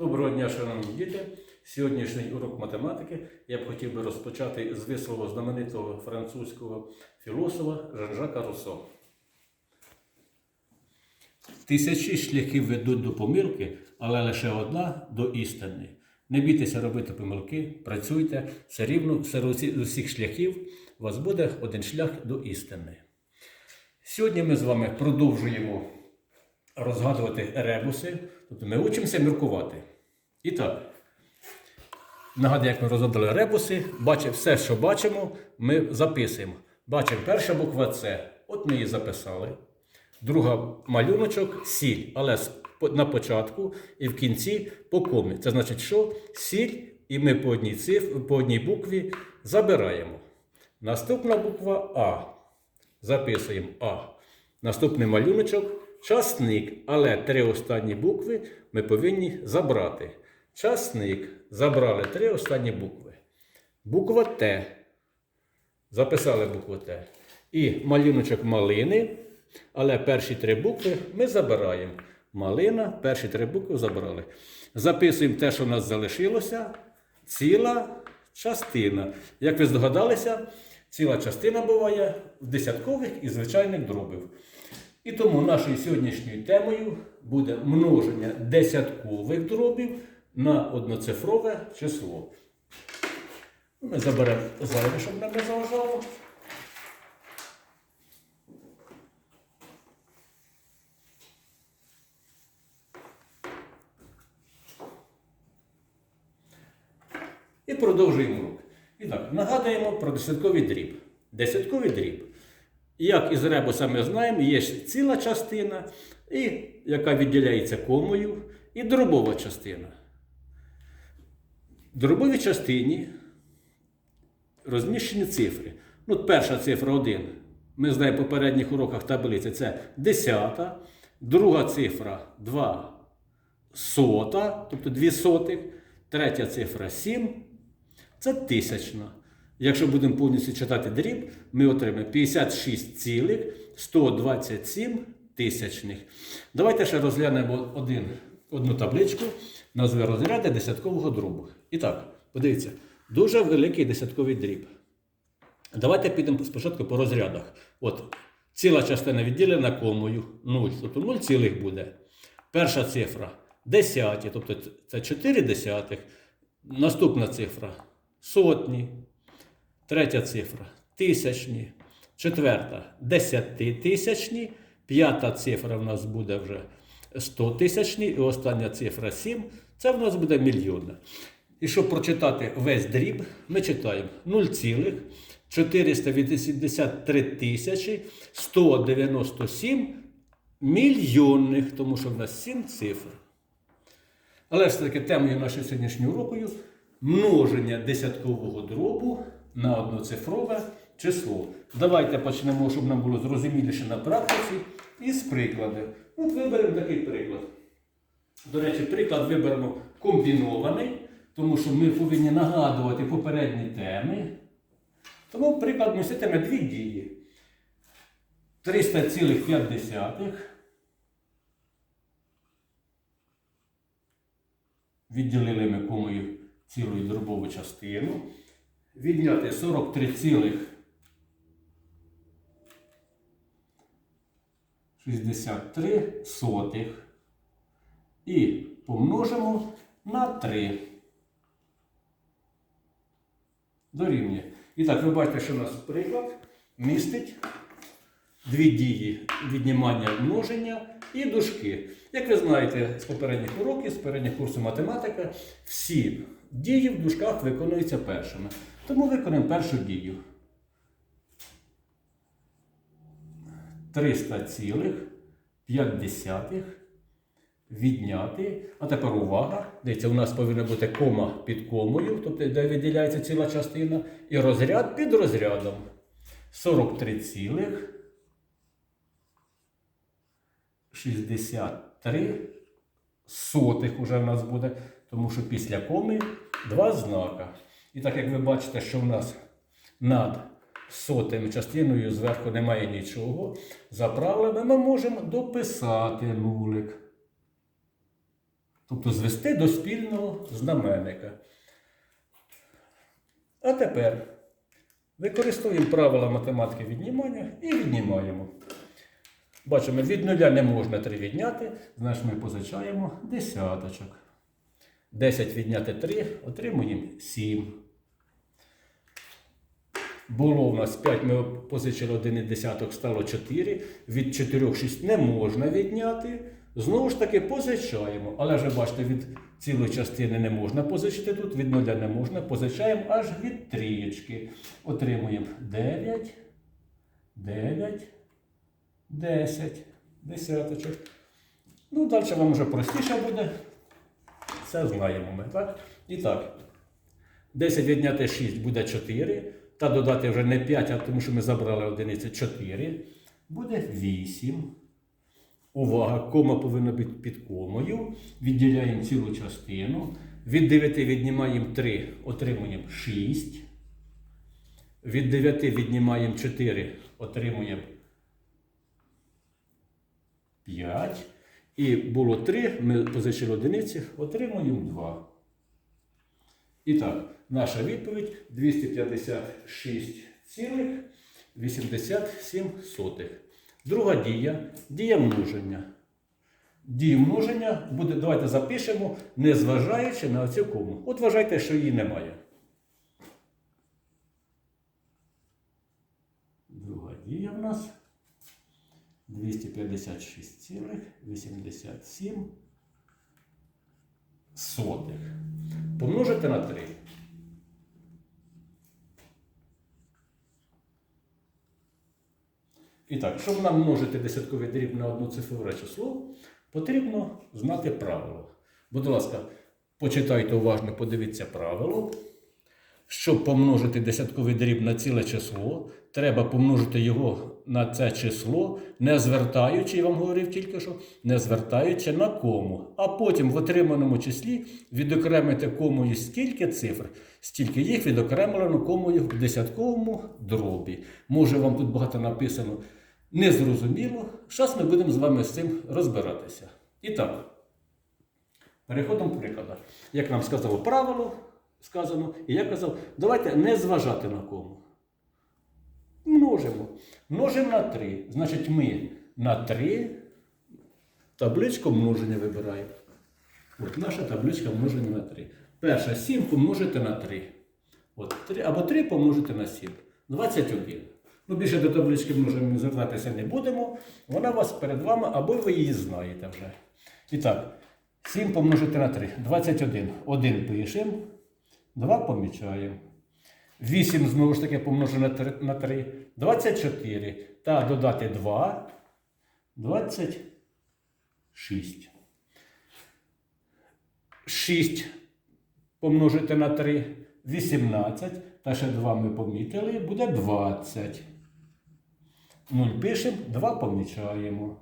Доброго дня, шановні діти! Сьогоднішній урок математики я б хотів би розпочати з вислову знаменитого французького філософа Жан-Жака Руссо. Тисячі шляхів ведуть до помилки, але лише одна до істини. Не бійтеся робити помилки, працюйте, все рівно серед усіх шляхів у вас буде один шлях до істини. Сьогодні ми з вами продовжуємо розгадувати ребуси, тобто ми учимося міркувати. І так, нагадую, як ми розгадали ребуси, бачимо все, що бачимо, ми записуємо. Бачимо перша буква С. От ми її записали. Друга малюночок сіль, але на початку і в кінці по комі. Це значить, що сіль, і ми по одній, циф, по одній букві забираємо. Наступна буква А. Записуємо А. Наступний малюночок часник, але три останні букви ми повинні забрати. Часник. Забрали три останні букви. Буква Т. Записали букву Т. І малюночок малини, але перші три букви ми забираємо. Малина, перші три букви забрали. Записуємо те, що в нас залишилося. Ціла частина. Як ви здогадалися, ціла частина буває в десяткових і звичайних дробів. І тому нашою сьогоднішньою темою буде множення десяткових дробів на одноцифрове число. Ми заберемо зайве, щоб нам не заважало. І продовжуємо урок. І так, нагадуємо про десятковий дріб. Десятковий дріб. Як із ребуса ми знаємо, є ціла частина, і, яка відділяється комою, і дробова частина. В дробовій частині розміщені цифри. Ну, перша цифра 1. Ми знаємо в попередніх уроках таблиці це десята, друга цифра 2 сота, тобто 2 сотих, третя цифра 7, це тисячна. Якщо будемо повністю читати дріб, ми отримаємо 56,127 тисячних. Давайте ще розглянемо один, одну табличку, назви розряди десяткового дробу. І так, подивіться, дуже великий десятковий дріб. Давайте підемо спочатку по розрядах. От ціла частина відділена комою 0, тобто 0 цілих буде. Перша цифра десяті, тобто це 4 десятих. Наступна цифра сотні. Третя цифра тисячні. Четверта десятитисячні. П'ята цифра в нас буде вже 100 тисячні. І остання цифра 7. Це в нас буде мільйонна. І щоб прочитати весь дріб, ми читаємо 0,483 тисячі 197 мільйонних, тому що в нас 7 цифр. Але все-таки темою нашої сьогоднішнього уроку множення десяткового дробу на одноцифрове число. Давайте почнемо, щоб нам було зрозуміліше на практиці, із прикладів. От виберемо такий приклад. До речі, приклад виберемо комбінований, тому що ми повинні нагадувати попередні теми. Тому приклад міститиме дві дії. 300,5 відділили ми комою цілу дробову частину. Відняти 43,63 сотих. І помножимо на 3. Дорівнює. І так, ви бачите, що у нас приклад містить дві дії віднімання множення і дужки. Як ви знаєте з попередніх уроків, з попередніх курсу математика, всі дії в дужках виконуються першими. Тому виконаємо першу дію. 300,5 відняти. А тепер увага. Дивіться, у нас повинна бути кома під комою, тобто де виділяється ціла частина, і розряд під розрядом. 43 цілих 63 сотих уже в нас буде, тому що після коми два знака. І так як ви бачите, що в нас над сотим частиною зверху немає нічого, за правилами ми можемо дописати нулик. Тобто звести до спільного знаменника. А тепер використовуємо правила математики віднімання і віднімаємо. Бачимо, від нуля не можна 3 відняти, значить ми позичаємо десяточок. 10 відняти 3, отримуємо 7. Було у нас 5, ми позичили 1 десяток, стало 4. Від 4 6 не можна відняти. Знову ж таки позичаємо. Але вже бачите, від цілої частини не можна позичити тут, від нуля не можна. Позичаємо аж від трієчки. Отримуємо 9, 9, 10, десяточок. Ну, далі вам вже простіше буде. Це знаємо ми, так? І так. 10 відняти 6 буде 4. Та додати вже не 5, а тому що ми забрали одиниці 4. Буде 8. Увага, кома повинна бути під комою. Відділяємо цілу частину. Від 9 віднімаємо 3, отримуємо 6. Від 9 віднімаємо 4, отримуємо 5. І було 3, ми позичили одиниці, отримуємо 2. І так, наша відповідь 256,87. Друга дія дія множення. Дію множення буде, давайте запишемо, не зважаючи на оцю кому. От вважайте, що її немає. Друга дія в нас 256,87 сотих. Помножити на 3. І так, щоб нам множити десятковий дріб на одноцифрове число, потрібно знати правило. Будь ласка, почитайте уважно, подивіться правило. Щоб помножити десятковий дріб на ціле число, треба помножити його на це число, не звертаючи, я вам говорив тільки що, не звертаючи на кому. А потім в отриманому числі відокремити комою стільки цифр, стільки їх відокремлено комою в десятковому дробі. Може, вам тут багато написано незрозуміло. Зараз ми будемо з вами з цим розбиратися. І так, переходимо до прикладу. Як нам сказало правило, сказано, і я казав, давайте не зважати на кому. Множимо. Множимо на 3. Значить, ми на 3 табличку множення вибираємо. От наша табличка множення на 3. Перша 7 помножити на 3. От, 3 або 3 помножити на 7. 21. Ну, більше до таблички множення звертатися не будемо. Вона у вас перед вами, або ви її знаєте вже. І так, 7 помножити на 3. 21. 1 пишемо. 2 помічаємо. 8 знову ж таки 3, на 3. 24. Та додати 2. 26. 6 помножити на 3. 18. Та ще 2 ми помітили. Буде 20. 0 пишемо, 2 помічаємо.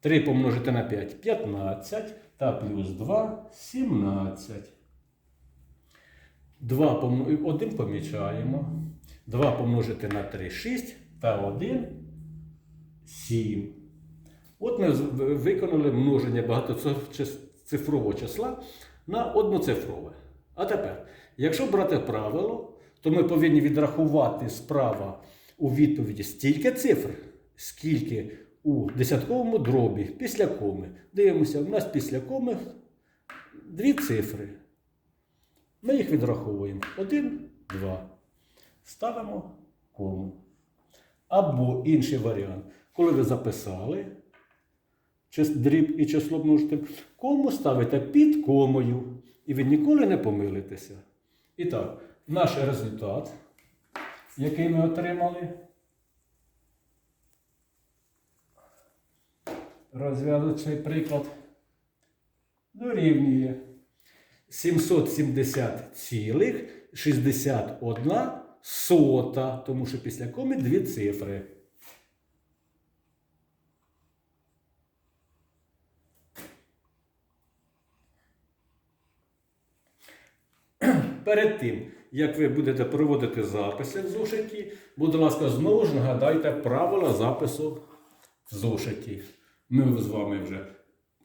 3 помножити на 5 15. Та плюс 2 17. 2 пом... 1 помічаємо. 2 помножити на 3 6 та 1 7. От ми виконали множення багатоцифрового числа на одноцифрове. А тепер, якщо брати правило, то ми повинні відрахувати справа у відповіді стільки цифр, скільки у десятковому дробі після коми. Дивимося, у нас після коми дві цифри. Ми їх відраховуємо. Один, два. Ставимо кому. Або інший варіант. Коли ви записали дріб і число множити, кому ставите під комою. І ви ніколи не помилитеся. І так, наш результат, який ми отримали. Розв'язую цей приклад. Дорівнює 770,61 сота, тому що після коми дві цифри. Перед тим, як ви будете проводити записи в зошиті, будь ласка, знову ж нагадайте правила запису в зошиті. Ми з вами вже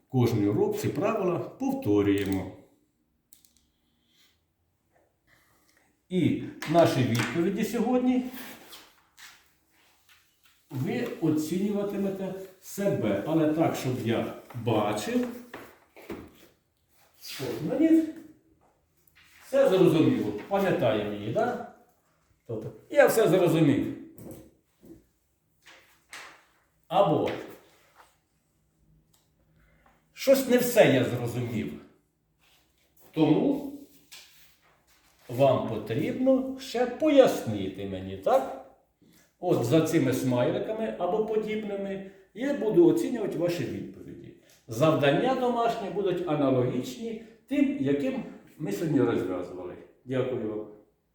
кожний урок ці правила повторюємо. І наші відповіді сьогодні ви оцінюватимете себе, але так, щоб я бачив. От, мені все зрозуміло. Пам'ятаємо її, так? Тобто, я все зрозумів. Або щось не все я зрозумів. Тому вам потрібно ще пояснити мені, так? От за цими смайликами або подібними я буду оцінювати ваші відповіді. Завдання домашні будуть аналогічні тим, яким ми сьогодні розв'язували. Дякую вам.